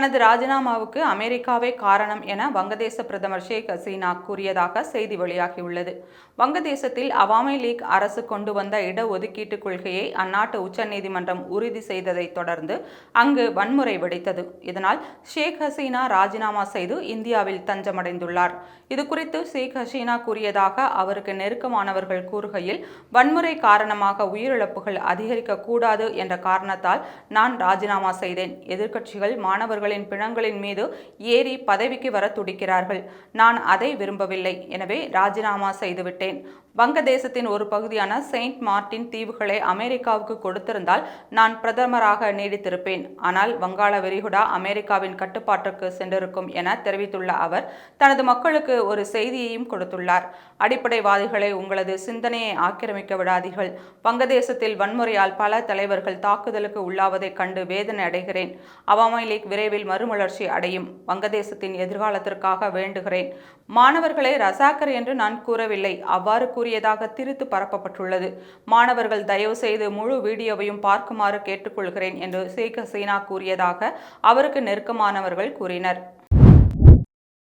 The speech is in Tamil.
தனது ராஜினாமாவுக்கு அமெரிக்காவே காரணம் என வங்கதேச பிரதமர் ஷேக் ஹசீனா கூறியதாக செய்தி வெளியாகியுள்ளது. வங்கதேசத்தில் அவாமி லீக் அரசு கொண்டு வந்த இடஒதுக்கீட்டு கொள்கையை அந்நாட்டு உச்சநீதிமன்றம் உறுதி செய்ததை தொடர்ந்து அங்கு வன்முறை வெடித்தது. இதனால் ஷேக் ஹசீனா ராஜினாமா செய்து இந்தியாவில் தஞ்சமடைந்துள்ளார். இது குறித்து ஷேக் ஹசீனா கூறியதாக அவருக்கு நெருக்கமானவர்கள் கூறுகையில் வன்முறை காரணமாக உயிரிழப்புகள் அதிகரிக்கக்கூடாது என்ற காரணத்தால் நான் ராஜினாமா செய்தேன். எதிர்க்கட்சிகள் மாணவர்களின் பிணங்களின் மீது ஏறி பதவிக்கு வர துடிக்கிறார்கள். நான் அதை விரும்பவில்லை. எனவே ராஜினாமா செய்துவிட்டேன். வங்கதேசத்தின் ஒரு பகுதியான செயின்ட் மார்ட்டின் தீவுகளை அமெரிக்காவுக்கு கொடுத்திருந்தால் நான் பிரதமராக நீடித்திருப்பேன். ஆனால் வங்காள விரிகுடா அமெரிக்காவின் கட்டுப்பாட்டுக்கு சென்றிருக்கும் என தெரிவித்துள்ள அவர் தனது மக்களுக்கு ஒரு செய்தியையும் கொடுத்துள்ளார். அடிப்படைவாதிகளை உங்களது சிந்தனையை ஆக்கிரமிக்க விடாதீர்கள். வங்கதேசத்தில் வன்முறையால் பல தலைவர்கள் தாக்குதலுக்கு உள்ளாவதைக் கண்டு வேதனை அடைகிறேன். அவாமி லீக் விரைவில் மறுமலர்ச்சி அடையும். வங்கதேசத்தின் எதிர்காலத்திற்காக வேண்டுகிறேன். மாணவர்களை ரசாக்கர் என்று நான் கூறவில்லை. அவ்வாறு கூறியதாக திரித்து பரப்பப்பட்டுள்ளது. மாணவர்கள் தயவு செய்து முழு வீடியோவையும் பார்க்குமாறு கேட்டுக்கொள்கிறேன் என்று ஷேக் ஹசீனா கூறியதாக அவருக்கு நெருக்கமானவர்கள் கூறினர்.